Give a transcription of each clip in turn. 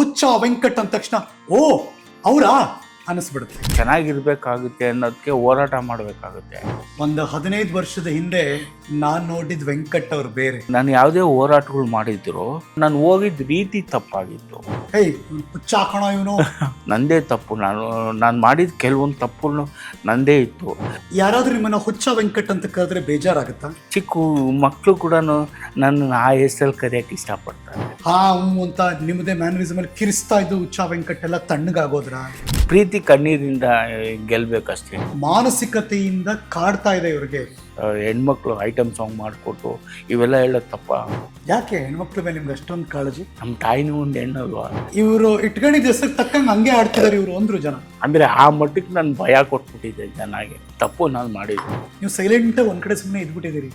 ಹುಚ್ಚ ವೆಂಕಟ್ ಅಂದ ತಕ್ಷಣ ಓ ಅವರಾ? ಅನಿಸ್ಬಿಡುತ್ತೆ ಚೆನ್ನಾಗಿರ್ಬೇಕಾಗುತ್ತೆ ಅನ್ನೋದಕ್ಕೆ ಹೋರಾಟ ಮಾಡಬೇಕಾಗುತ್ತೆ. ಒಂದು ಹದಿನೈದು ವರ್ಷದ ಹಿಂದೆ ನಾನು ನೋಡಿದ ವೆಂಕಟ್ ಅವ್ರು ಬೇರೆ. ನಾನು ಯಾವುದೇ ಹೋರಾಟಗಳು ಮಾಡಿದ್ರು ನಾನು ಹೋಗಿದ್ದ ರೀತಿ ತಪ್ಪಾಗಿತ್ತು. ಹಾಕೋಣ ಇವನು. ನಂದೇ ತಪ್ಪು. ನಾನು ನಾನು ಮಾಡಿದ ಕೆಲವೊಂದು ತಪ್ಪು ನಂದೇ ಇತ್ತು. ಯಾರಾದರೂ ನಿಮ್ಮನ್ನ ಹುಚ್ಚ ವೆಂಕಟ್ ಅಂತ ಕರೆದ್ರೆ ಬೇಜಾರಾಗುತ್ತಾ? ಚಿಕ್ಕ ಮಕ್ಕಳು ಕೂಡ ನನ್ನ ಆ ಹೆಸರಲ್ಲಿ ಕರೆಯೋಕ್ಕೆ ಇಷ್ಟಪಡ್ತಾರೆ. ಹಾ ಹ್ಞೂ ಅಂತ ನಿಮ್ಮದೇ ಮ್ಯಾನರಿಸಮ್ ಅಲ್ಲಿ ಕಿರಿಸ್ತಾ ಇದ್ದು ಹುಚ್ಚ ವೆಂಕಟ್ ಎಲ್ಲ ತಣ್ಣಗಾಗೋದ್ರ? ಪ್ರೀತಿ ಕಣ್ಣೀರಿಂದ ಗೆಲ್ಬೇಕಷ್ಟೇ. ಮಾನಸಿಕತೆಯಿಂದ ಕಾಡ್ತಾ ಇದೆ ಇವ್ರಿಗೆ. ಹೆಣ್ಮಕ್ಳು ಐಟಮ್ ಸಾಂಗ್ ಮಾಡಿಕೊಟ್ಟು ಇವೆಲ್ಲ ಹೇಳೋದು ತಪ್ಪ ಯಾಕೆ ಹೆಣ್ಮಕ್ಳ ಮೇಲೆ ನಿಮ್ಗೆ ಅಷ್ಟೊಂದು ಕಾಳಜಿ? ನಮ್ಮ ತಾಯಿನೂ ಒಂದು ಹೆಣ್ಣಲ್ವಾ? ಇವರು ಇಟ್ಕೊಂಡಿದ್ದ ಹೆಸರು ತಕ್ಕಂಗೆ ಹಂಗೆ ಆಡ್ತಿದ್ದಾರೆ ಇವರು ಅಂದ್ರು ಜನ. ಅಂದರೆ ಆ ಮಟ್ಟಕ್ಕೆ ನಾನು ಭಯ ಕೊಟ್ಬಿಟ್ಟಿದ್ದೆ ಚೆನ್ನಾಗಿ ತಪ್ಪು ನಾನು ಮಾಡಿದ್ದೆ. ನೀವು ಸೈಲೆಂಟ್ ಒಂದು ಕಡೆ ಸುಮ್ಮನೆ ಇದ್ಬಿಟ್ಟಿದ್ದೀರಿ.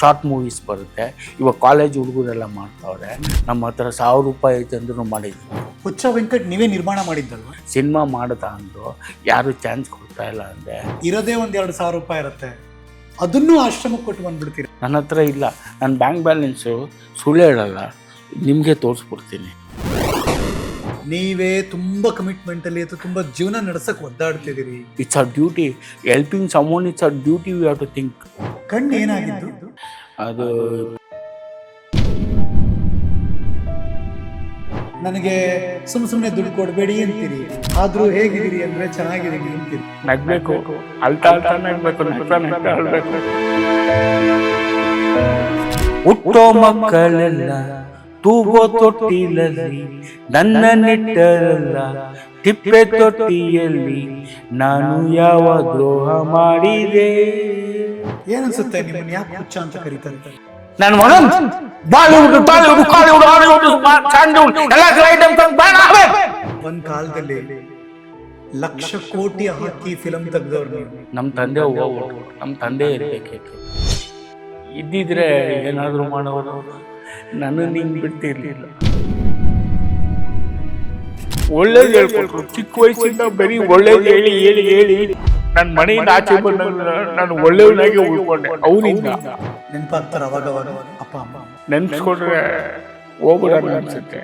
ಶಾರ್ಟ್ ಮೂವೀಸ್ ಬರುತ್ತೆ. ಇವಾಗ ಕಾಲೇಜ್ ಹುಡುಗರೆಲ್ಲ ಮಾಡ್ತಾವ್ರೆ. ನಮ್ಮ ಹತ್ರ ಸಾವಿರ ರೂಪಾಯಿ ಐತೆ ಅಂದ್ರೂ ಮಾಡಿದ್ವಿ ಹುಚ್ಚ ವೆಂಕಟ್ ನೀವೇ ನಿರ್ಮಾಣ ಮಾಡಿದ್ದಲ್ವ? ಸಿನಿಮಾ ಮಾಡ್ದ ಅಂದ್ರು ಯಾರು ಚಾನ್ಸ್ ಕೊಡ್ತಾ ಇಲ್ಲ ಅಂದೆ ಇರೋದೇ ಒಂದ್ ಎರಡು ಸಾವಿರ ರೂಪಾಯಿ ಇರುತ್ತೆ. ಅದನ್ನು ಆಶ್ರಮಕ್ಕೆ ಕೊಟ್ಟು ಬಂದ್ಬಿಡ್ತೀರಿ. ನನ್ನ ಹತ್ರ ಇಲ್ಲ. ನನ್ನ ಬ್ಯಾಂಕ್ ಬ್ಯಾಲೆನ್ಸು ಸುಳ್ಳು ಹೇಳಲ್ಲ. ನಿಮಗೆ ತೋರಿಸ್ಬಿಡ್ತೀನಿ ನೀವೇ ತುಂಬ ಕಮಿಟ್ಮೆಂಟಲ್ಲಿ ಅಥವಾ ತುಂಬ ಜೀವನ ನಡೆಸಕ್ಕೆ ಒದ್ದಾಡ್ತಿದ್ದೀರಿ. It's our duty helping someone it's our duty we have to think ಕಣ್ಣು ಏನಾಗಿದ್ದು ಅದು ನನಗೆ ಸುಮ್ ಸುಮ್ನೆ ದುಡ್ಡು ಕೊಡಬೇಡಿ ಅಂತೀರಿ. ಆದ್ರೂ ಹೇಗಿದ್ದೀರಿ ಅಂದ್ರೆ ಚೆನ್ನಾಗಿದ್ದೀನಿ ಅಂತೀರಿ. ನಗ್ಬೇಕು. ಅಳ್ತಾ ಅಳ್ತಾ ನಗ್ಬೇಕು ಅಳ್ಬೇಕು ಹುಟ್ಟೋ ಮಕ್ಕಳೆಲ್ಲ ತೂಗೋ ತೊಟ್ಟಿಲಲ್ಲಿ ನನ್ನ ನೆಟ್ಟರಲ್ಲ ತಿಪ್ಪೆ ತೊಟ್ಟಿಯಲ್ಲಿ ನಾನು ಯಾವ ದ್ರೋಹ ಮಾಡಿದೆ? ಏನನ್ಸುತ್ತೆ ನಿಮ್ಮನ್ನ ಯಾಕೆ ಹುಚ್ಚ ಅಂತ ಕರೀತಾರೆ? ನಾನು ಮಗನ್ Bollywood Tollywood Kollywood Hollywood Sandalwood ಎಲ್ಲ ಐಟಮ್ ಬೇಡ ಒಂದ್ ಕಾಲದಲ್ಲಿ ಲಕ್ಷ ಕೋಟಿ ಹಾಕಿ ಫಿಲಂ ತೆಗ್ದವ್ರು ನೀವು. ನಮ್ಮ ತಂದೆ ನಮ್ ನಮ್ಮ ತಂದೆ ಇರ್ಬೇಕು ಇದ್ದಿದ್ರೆ ಏನಾದರೂ ಮಾಡೋರು. ನನ್ನ ಹಿಂಗ್ ಬಿಡ್ತಿರ್ಲಿಲ್ಲ. ಒಳ್ಳೇದು ಹೇಳ್ಕೊಟ್ರು. ಚಿಕ್ಕ ವಯಸ್ಸಿಂದ ಬರೀ ಒಳ್ಳೇದು ಹೇಳಿ ಹೇಳಿ ಹೇಳಿ. ನನ್ನ ಮನೆಯಿಂದ ಆಚೆ ಬಂದ ನಾನು ಒಳ್ಳೆಯವನಾಗಿ ಉಳ್ಕೊಂಡೆ. ಅವನಿಂದ ನೆನಪಾಗ್ತಾರ ಅವಾಗ ಅವಾಗ ಅಪ್ಪ ಅಮ್ಮ. ನೆನ್ಸ್ಕೊಂಡ್ರೆ ಹೋಗ್ಬಿಡೋಣ ಅನ್ಸುತ್ತೆ.